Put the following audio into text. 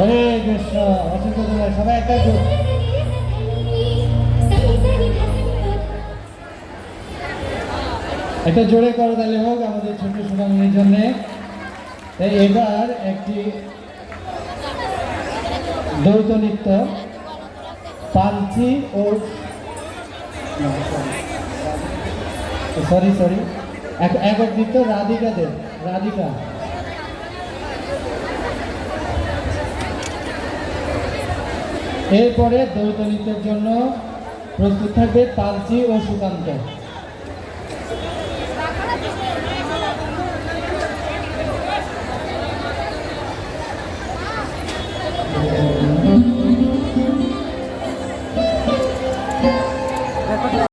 তোমরা সবাই একটা জোরে করো তাহলে হোক আমাদের ছোট্ট সুনামের জন্য তাই এবার একটি দ্বৈত নৃত্য পালছি ও সরি সরি একক নৃত্য রাধিকা রাধিকাদের রাধিকা এরপরে দ্বৈত জন্য প্রস্তুত থাকবে তালচি ও সুকান্ত।